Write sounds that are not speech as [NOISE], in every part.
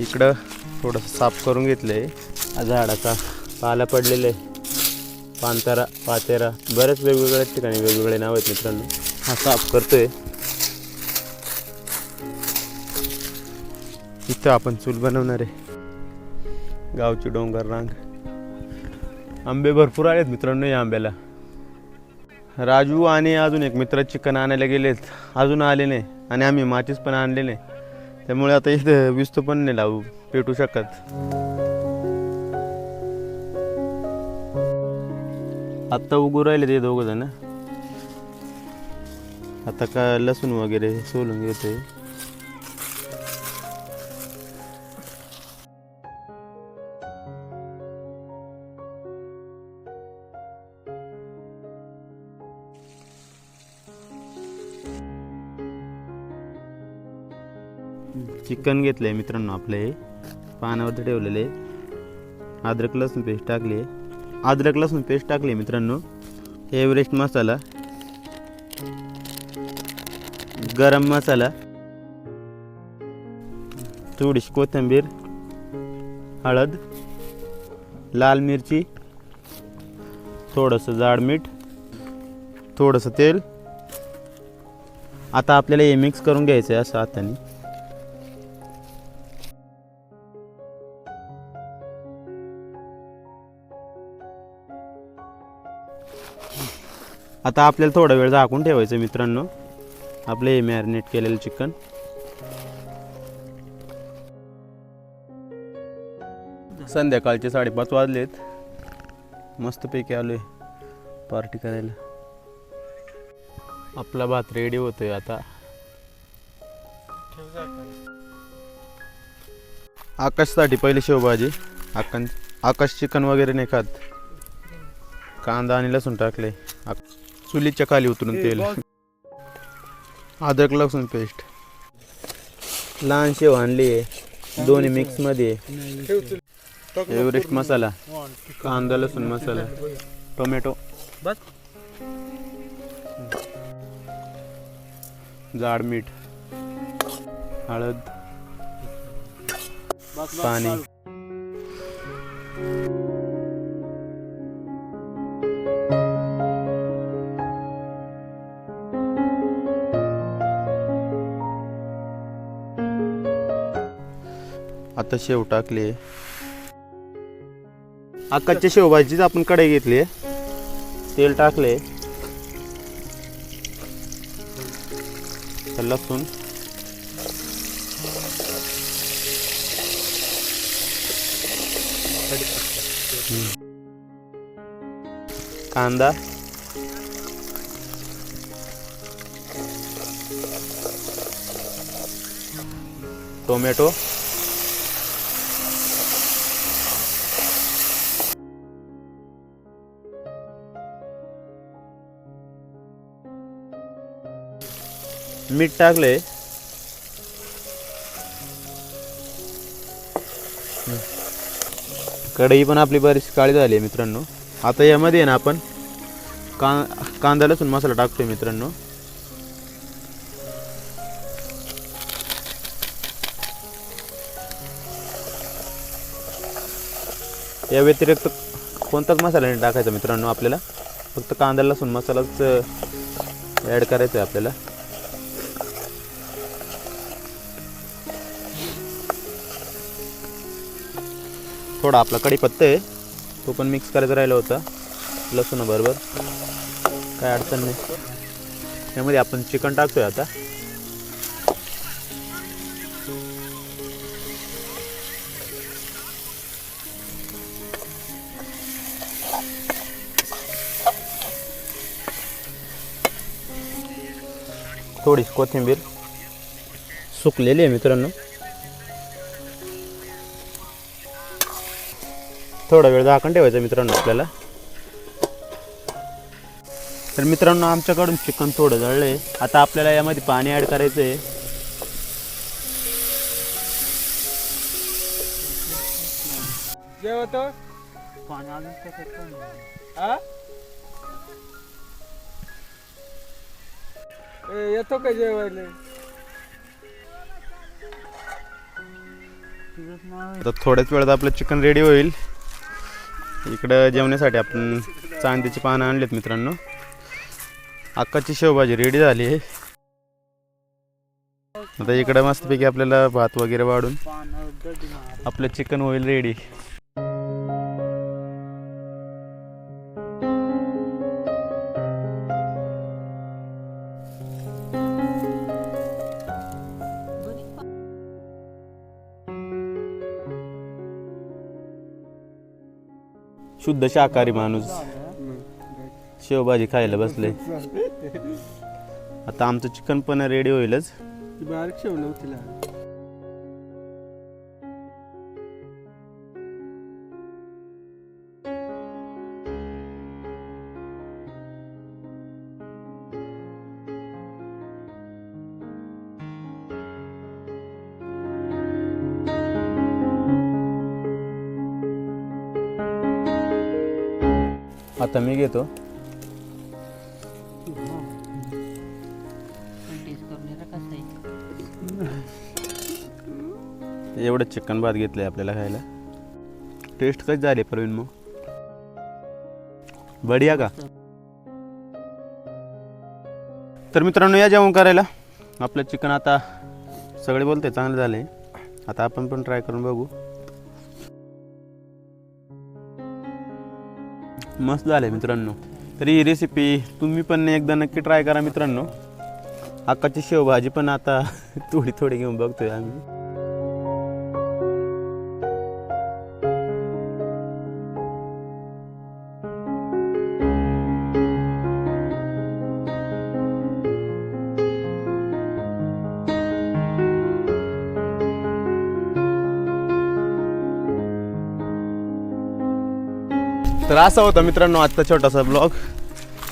इकडं थोडंसं साफ करून घेतलं आहे झाडाचा पाला पडलेला आहे. पानतारा पातेरा बऱ्याच वेगवेगळ्या ठिकाणी वेगवेगळे नाव आहेत मित्रांनो. हा साफ करतोय. इथं आपण चूल बनवणार आहे. गावची डोंगर रांग. आंबे भरपूर आहेत मित्रांनो या आंब्याला. राजू आणि अजून एक मित्र चिकन आणायला गेलेत. अजून आले नाही आणि आम्ही माचीस पण आणले नाही. त्यामुळे आता इथं विस्तू पण नाही लावू पेटू शकत. आत्ता उगू राहिले ते दोघं जण. आता का लसूण वगैरे सोलून घेतोय. चिकन घेतलं आहे मित्रांनो आपलं. हे पानावरती ठेवलेलं. आहे अद्रक लसूण पेस्ट टाकली. आहे अद्रक लसूण पेस्ट टाकली आहे मित्रांनो. एव्हरेस्ट मसाला. गरम मसाला. थोडीशी कोथिंबीर. हळद. लाल मिरची. थोडंसं जाड मीठ. थोडंसं तेल. आता आपल्याला हे मिक्स करून घ्यायचं आहे असं हाताने. आता आपल्याला थोडा वेळ झाकून ठेवायचं मित्रांनो. आपले हे मॅरिनेट केलेलं चिकन संध्याकाळचे साडेपाच वाजलेत. मस्तपैकी आलोय पार्टी करायला. आपला भात रेडी होतोय आता. आकाशसाठी पहिले शेवभाजी. आकाश आकाश चिकन वगैरे नाही खात. कांदा आणि लसूण टाकले. चुलीच्या खाली उतरून तेल. अद्रक लसूण पेस्ट. लहान शेव आणली आहे. दोन्ही मिक्समध्ये. आहे. एव्हरेस्ट मसाला. कांदा लसूण मसाला. टोमॅटो. जाड मीठ. हळद. पाणी. आता शेव टाकले. आकाशच्या शेवभाजीच आपण कढई घेतली तेल टाकले. लसूण. कांदा. टोमॅटो. मीठ टाकले. कढई पण आपली बरीच काळी झाली आहे मित्रांनो. आता यामध्ये आहे ना आपण का कांदा लसूण मसाला टाकतोय मित्रांनो. या व्यतिरिक्त कोणताच मसाला नाही टाकायचा मित्रांनो आपल्याला. फक्त कांदा लसूण मसालाच ॲड करायचा आहे आपल्याला. थोडा आपला कढीपत्ता आहे. तो पण मिक्स करायचा राहिला होता. लसूण बरोबर. काय अडचण नाही. त्यामध्ये आपण चिकन टाकतोय आता. थोडीशी कोथिंबीर सुकलेली आहे मित्रांनो. थोडा वेळ झाकण ठेवायचं मित्रांनो आपल्याला. तर मित्रांनो आमच्याकडून चिकन थोडं जळलं आहे. आता आपल्याला यामध्ये पाणी ॲड करायचं आहे. जेवतो? पाणी अजून कसं हा ए, येतो का जेवायला? आता थोड्याच वेळात आपलं चिकन रेडी होईल. इकडं जेवण्यासाठी आपण चांदीची पानं आणलीत मित्रांनो. अक्काची शेवभाजी रेडी झाली आहे. आता इकडं मस्तपैकी आपल्याला भात वगैरे वाढून आपलं चिकन होईल रेडी शुद्ध शाकाहारी माणूस. शेवभाजी खायला बसले आता आमचं चिकन पण रेडी होईलच. बारीक शेव नव्हती आता मी घेतो. एवढं चिकन भात घेतलंय आपल्याला खायला. टेस्ट कशी झाली प्रवीण मग? बढिया का? तर मित्रांनो या जेवण करायला. आपलं चिकन आता सगळे बोलते चांगलं झालंय. आता आपण पण ट्राय करून बघू. मस्त झालं आहे मित्रांनो. तरी ही रेसिपी तुम्ही पण एकदा नक्की ट्राय करा मित्रांनो. अक्काची शेवभाजी पण आता [LAUGHS] थोडी थोडी घेऊन बघतोय आम्ही. तर असा होता मित्रांनो आजचा छोटासा ब्लॉग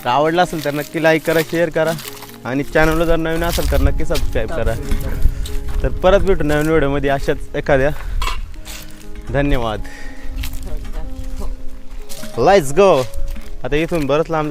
तर आवडला असेल तर नक्की लाईक करा शेअर करा. आणि चॅनलला जर नवीन असेल तर नक्की सबस्क्राईब करा. तर परत भेटू नवीन व्हिडिओमध्ये अशाच एखाद्या. धन्यवाद. लाईट्स गो आता इथून बरंच लांब